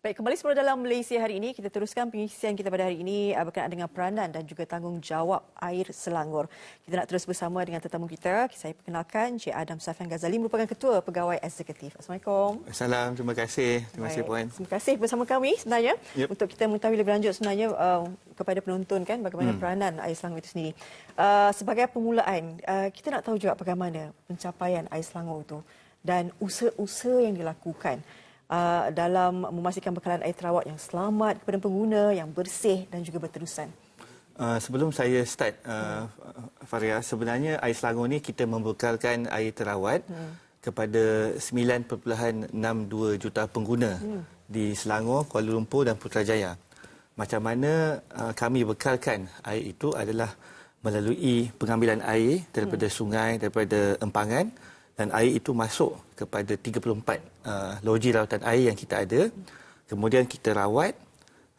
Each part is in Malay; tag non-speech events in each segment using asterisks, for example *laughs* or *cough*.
Baik, kembali semula dalam Malaysia hari ini. Kita teruskan pengisian kita pada hari ini uh, berkenaan dengan peranan dan juga tanggungjawab air Selangor. Kita nak terus bersama dengan tetamu kita. Saya perkenalkan Cik Adam Safian Ghazali merupakan Ketua Pegawai Eksekutif. Assalamualaikum. Assalamualaikum. Terima kasih. Terima kasih Puan. Terima kasih bersama kami sebenarnya yep. untuk kita mengetahui lebih lanjut sebenarnya uh, kepada penonton kan bagaimana hmm. peranan air Selangor itu sendiri. Uh, sebagai permulaan, uh, kita nak tahu juga bagaimana pencapaian air Selangor itu dan usaha-usaha yang dilakukan uh, dalam memastikan bekalan air terawat yang selamat kepada pengguna, yang bersih dan juga berterusan. Uh, sebelum saya start, uh, Faria, sebenarnya air Selangor ni kita membekalkan air terawat hmm. kepada 9.62 juta pengguna hmm. di Selangor, Kuala Lumpur dan Putrajaya. Macam mana uh, kami bekalkan air itu adalah melalui pengambilan air daripada hmm. sungai, daripada empangan dan air itu masuk kepada 34 uh, loji rawatan air yang kita ada. Kemudian kita rawat.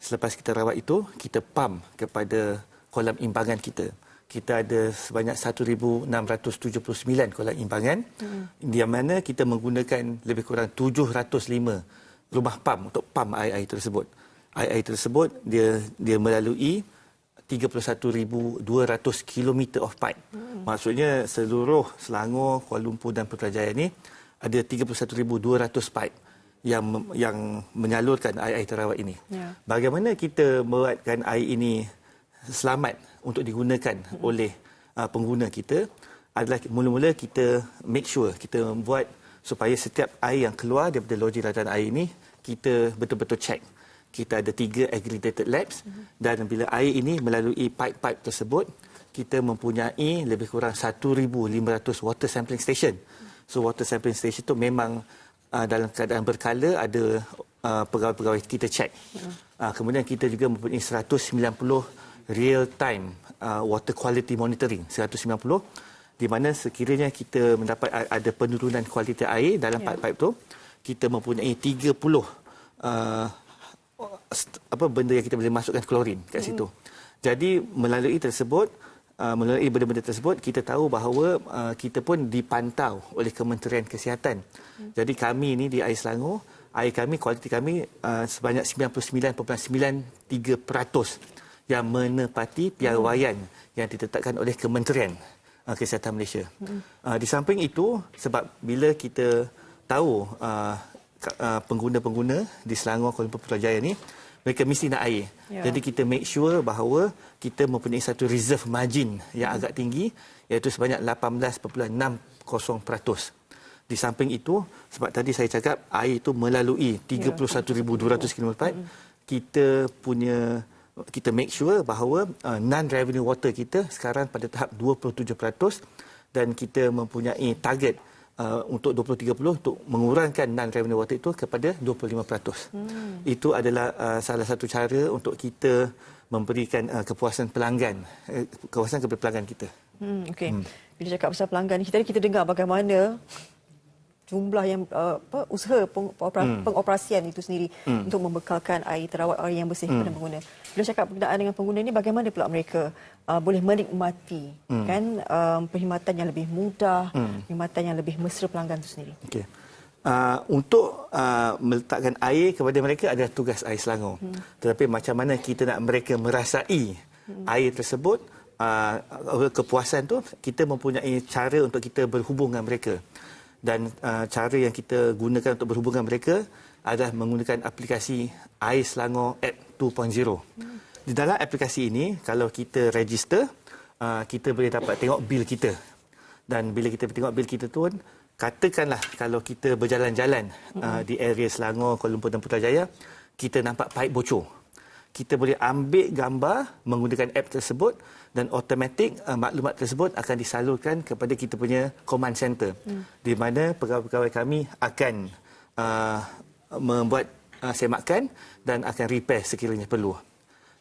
Selepas kita rawat itu, kita pam kepada kolam imbangan kita. Kita ada sebanyak 1,679 kolam imbangan hmm. di mana kita menggunakan lebih kurang 705 rumah pam untuk pam air-air tersebut. Air-air tersebut dia dia melalui 31,200 km of pipe. Hmm. Maksudnya seluruh Selangor, Kuala Lumpur dan Putrajaya ini ada 31,200 pipe yang yang menyalurkan air-air terawat ini. Ya. Bagaimana kita membuatkan air ini selamat untuk digunakan hmm. oleh uh, pengguna kita adalah mula-mula kita make sure kita membuat supaya setiap air yang keluar daripada loji rawatan air ini kita betul-betul check kita ada tiga accredited labs mm-hmm. dan bila air ini melalui pipe-pipe tersebut kita mempunyai lebih kurang 1,500 water sampling station. So water sampling station itu memang uh, dalam keadaan berkala ada uh, pegawai-pegawai kita check. Mm-hmm. Uh, kemudian kita juga mempunyai 190 real time uh, water quality monitoring 190 di mana sekiranya kita mendapat ada penurunan kualiti air dalam yeah. pipe-pipe itu kita mempunyai 30 uh, apa benda yang kita boleh masukkan klorin kat situ. Hmm. Jadi melalui tersebut uh, melalui benda-benda tersebut kita tahu bahawa uh, kita pun dipantau oleh Kementerian Kesihatan. Hmm. Jadi kami ini di Air Selangor, air kami kualiti kami uh, sebanyak 99.93% yang menepati piawaian hmm. yang ditetapkan oleh Kementerian uh, Kesihatan Malaysia. Hmm. Uh, di samping itu sebab bila kita tahu uh, uh, pengguna-pengguna di Selangor Kuala Lumpur Putrajaya ni mereka mesti nak air. Ya. Jadi kita make sure bahawa kita mempunyai satu reserve margin yang hmm. agak tinggi iaitu sebanyak 18.60%. Di samping itu sebab tadi saya cakap air itu melalui 31,200 km hmm. kita punya kita make sure bahawa uh, non revenue water kita sekarang pada tahap 27% dan kita mempunyai target uh, untuk 2030 untuk mengurangkan non revenue water itu kepada 25%. Hmm. Itu adalah uh, salah satu cara untuk kita memberikan uh, kepuasan pelanggan uh, kepuasan kepada pelanggan kita. Hmm okey. Hmm. Bila cakap pasal pelanggan kita kita dengar bagaimana jumlah yang uh, apa usaha hmm. pengoperasian itu sendiri hmm. untuk membekalkan air terawat air yang bersih hmm. kepada pengguna. Bila cakap berkenaan dengan pengguna ini bagaimana pula mereka uh, boleh menikmati hmm. kan um, perkhidmatan yang lebih mudah, hmm. perkhidmatan yang lebih mesra pelanggan itu sendiri. Okey. Uh, untuk uh, meletakkan air kepada mereka adalah tugas air Selangor. Hmm. Tetapi macam mana kita nak mereka merasai hmm. air tersebut, uh, kepuasan tu kita mempunyai cara untuk kita berhubung dengan mereka. Dan uh, cara yang kita gunakan untuk berhubung dengan mereka adalah menggunakan aplikasi Air Selangor App 2.0. Hmm. Di dalam aplikasi ini, kalau kita register, uh, kita boleh dapat tengok bil kita. Dan bila kita tengok bil kita tu, katakanlah kalau kita berjalan-jalan uh, di area Selangor, Kuala Lumpur dan Putrajaya, kita nampak paip bocor. Kita boleh ambil gambar menggunakan app tersebut dan automatik uh, maklumat tersebut akan disalurkan kepada kita punya command center. Hmm. Di mana pegawai-pegawai kami akan uh, membuat uh, semakan dan akan repair sekiranya perlu.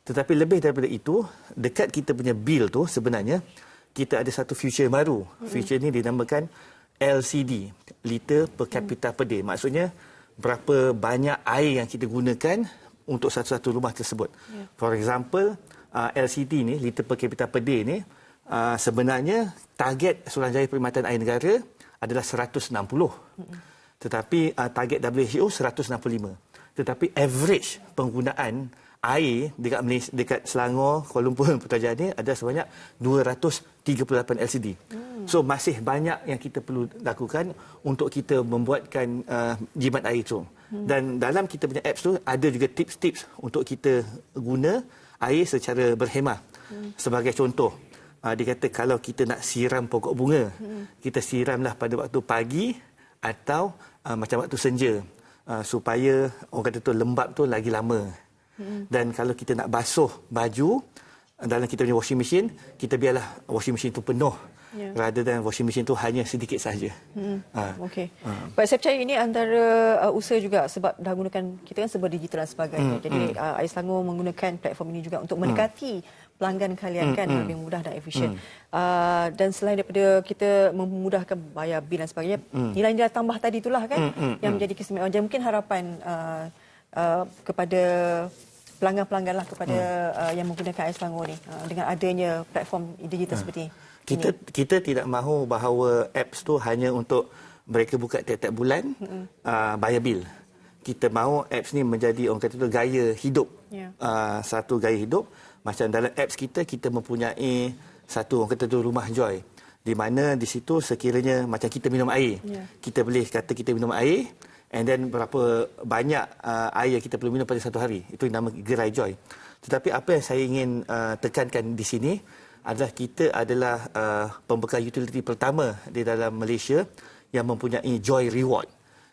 Tetapi lebih daripada itu, dekat kita punya bil tu sebenarnya kita ada satu feature baru. Hmm. Feature ini dinamakan LCD, liter per capita per day. Maksudnya berapa banyak air yang kita gunakan untuk satu-satu rumah tersebut. Yeah. For example, uh, LCD ni, liter per capita per day ni, uh, sebenarnya target Suruhanjaya Perkhidmatan Air Negara adalah 160. Mm-hmm. Tetapi uh, target WHO 165. Tetapi average penggunaan air dekat Malaysia, dekat Selangor, Kuala Lumpur, *laughs* Putrajaya ni ada sebanyak 238 LCD. Hmm. So masih banyak yang kita perlu lakukan untuk kita membuatkan uh, jimat air itu. Hmm. Dan dalam kita punya apps tu ada juga tips-tips untuk kita guna air secara berhemah. Hmm. Sebagai contoh, uh, dia kata kalau kita nak siram pokok bunga, hmm. kita siramlah pada waktu pagi atau uh, macam waktu senja uh, supaya orang kata tu lembab tu lagi lama. Dan kalau kita nak basuh baju dalam kita punya washing machine, kita biarlah washing machine itu penuh. Yeah. Rather than washing machine itu hanya sedikit saja. Hmm. Ha. Okey. Ha. Baik, saya percaya ini antara uh, usaha juga sebab dah gunakan kita kan sebab digital dan sebagainya. Hmm. Jadi hmm. Uh, Ais Selangor menggunakan platform ini juga untuk mendekati hmm. pelanggan kalian hmm. kan hmm. lebih mudah dan efisien. Hmm. Uh, dan selain daripada kita memudahkan bayar bil dan sebagainya, hmm. nilai-nilai tambah tadi itulah kan hmm. Hmm. yang menjadi keistimewaan. Jadi mungkin harapan uh, uh, kepada pelanggan-pelanggan lah kepada hmm. uh, yang menggunakan Ais Selangor ni uh, dengan adanya platform digital hmm. seperti kita ini. kita tidak mahu bahawa apps tu hanya untuk mereka buka tiap-tiap bulan hmm. uh, bayar bil. Kita mahu apps ni menjadi orang kata tu gaya hidup. Yeah. Uh, satu gaya hidup macam dalam apps kita kita mempunyai satu orang kata tu rumah joy di mana di situ sekiranya macam kita minum air. Yeah. Kita boleh kata kita minum air and then berapa banyak uh, air yang kita perlu minum pada satu hari. Itu nama gerai joy. Tetapi apa yang saya ingin uh, tekankan di sini adalah kita adalah uh, pembekal utility pertama di dalam Malaysia yang mempunyai joy reward.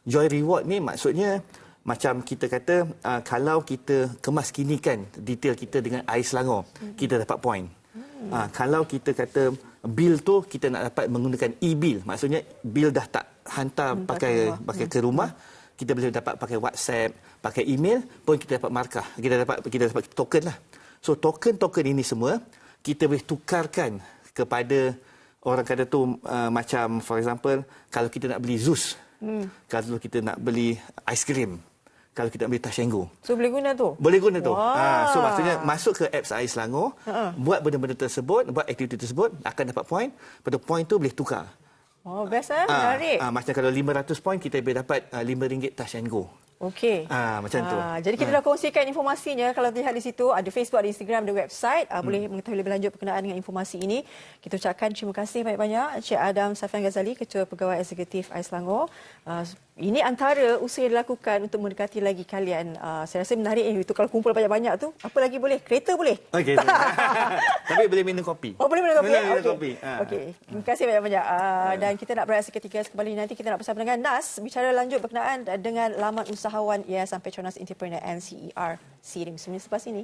Joy reward ni maksudnya macam kita kata uh, kalau kita kemas kinikan detail kita dengan air Selangor, hmm. kita dapat point. Hmm. Uh, kalau kita kata bil tu kita nak dapat menggunakan e-bill, maksudnya bil dah tak hantar hmm, pakai pakai ke rumah kita boleh dapat pakai WhatsApp, pakai email pun kita dapat markah. Kita dapat kita dapat token lah. So token-token ini semua kita boleh tukarkan kepada orang kata tu uh, macam for example kalau kita nak beli Zeus. Hmm. Kalau kita nak beli aiskrim. Kalau kita nak beli Tashengo. So boleh guna tu? Boleh guna tu. Ha, so maksudnya masuk ke apps Ais Selangor, uh-uh. buat benda-benda tersebut, buat aktiviti tersebut, akan dapat point. Pada point tu boleh tukar. Oh, best eh? Menarik. Ah, ah, macam kalau 500 poin, kita boleh dapat uh, ah, RM5 touch and go. Okey. Ah, macam ah, tu. Jadi kita ah. dah kongsikan informasinya. Kalau lihat di situ, ada Facebook, ada Instagram, ada website. Ah, hmm. Boleh mengetahui lebih lanjut berkenaan dengan informasi ini. Kita ucapkan terima kasih banyak-banyak. Encik Adam Safian Ghazali, Ketua Pegawai Eksekutif Ais Selangor. Ah, ini antara usaha yang dilakukan untuk mendekati lagi kalian. Uh, saya rasa menarik eh, itu kalau kumpul banyak-banyak tu. Apa lagi boleh? Kereta boleh? Okey. *laughs* Tapi boleh minum kopi. Oh, boleh minum kopi. Boleh minum okay. kopi. Ha. Okey. Terima kasih banyak-banyak. Uh, dan kita nak berehat seketika kembali nanti kita nak bersama dengan Nas bicara lanjut berkenaan dengan laman usahawan Yayasan Petronas Entrepreneur NCER Sirim. Sebenarnya selepas ini.